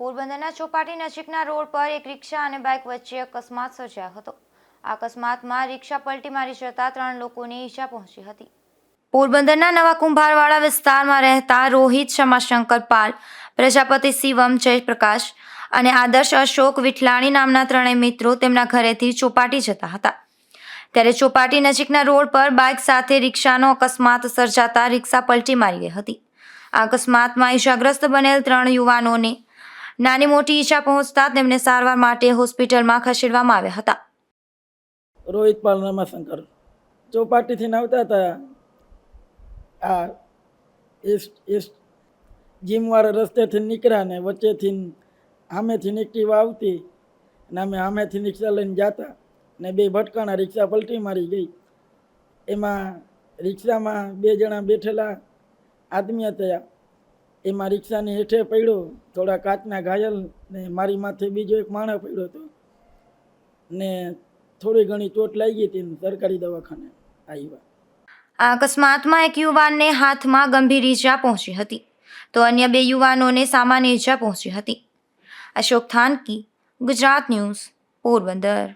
પોરબંદરના ચોપાટી નજીકના રોડ પર એક રિક્ષા અને બાઇક વચ્ચે અકસ્માત સર્જાયો હતો. આ અકસ્માતમાં રિક્ષા પલટી મારી જતા ત્રણ લોકોને ઈજા પહોંચી હતી. પોરબંદરના નવા કુંભારવાડા વિસ્તારમાં રહેતા રોહિત શમાશંકર પાલ, પ્રજાપતિ શિવમ જયપ્રકાશ અને આદર્શ અશોક વિઠલાણી નામના ત્રણેય મિત્રો તેમના ઘરેથી ચોપાટી જતા હતા. ત્યારે ચોપાટી નજીકના રોડ પર બાઇક સાથે રિક્ષાનો અકસ્માત સર્જાતા રિક્ષા પલટી મારી ગઈ હતી. આ અકસ્માતમાં ઈજાગ્રસ્ત બનેલ ત્રણ યુવાનોને નાની મોટી ઈજા પહોંચતા તેમને સારવાર માટે હોસ્પિટલમાં ખસેડવામાં આવ્યા હતા. રોહિત પાલ રમાશંકર ચોપાટીથી આવતા હતા આ ઈસ્ટ ઈસ્ટ જીમવાળા રસ્તેથી નીકળ્યા ને વચ્ચેથી સામેથી એક્ટિવા આવતી ને અમે સામેથી રિક્ષા લઈને જતા ને બે ભટકાણા રિક્ષા પલટી મારી ગઈ. એમાં રિક્ષામાં બે જણા બેઠેલા આદમી હતા એમાં રિક્ષાની હેઠે પડ્યો. થોડા કાચના ઘાયલ ને મારી માથે બીજો એક માણસ પડ્યો હતો. ને થોડી ઘણી ચોટ લાગી હતી સરકારી દવાખાને આવ્યા. આ અકસ્માતમાં એક યુવાનને હાથમાં ગંભીર ઈજા પહોંચી હતી. તો અન્ય બે યુવાનોને સામાન્ય ઈજા પહોંચી હતી. અશોક થાનકી, ગુજરાત ન્યૂઝ, પોરબંદર.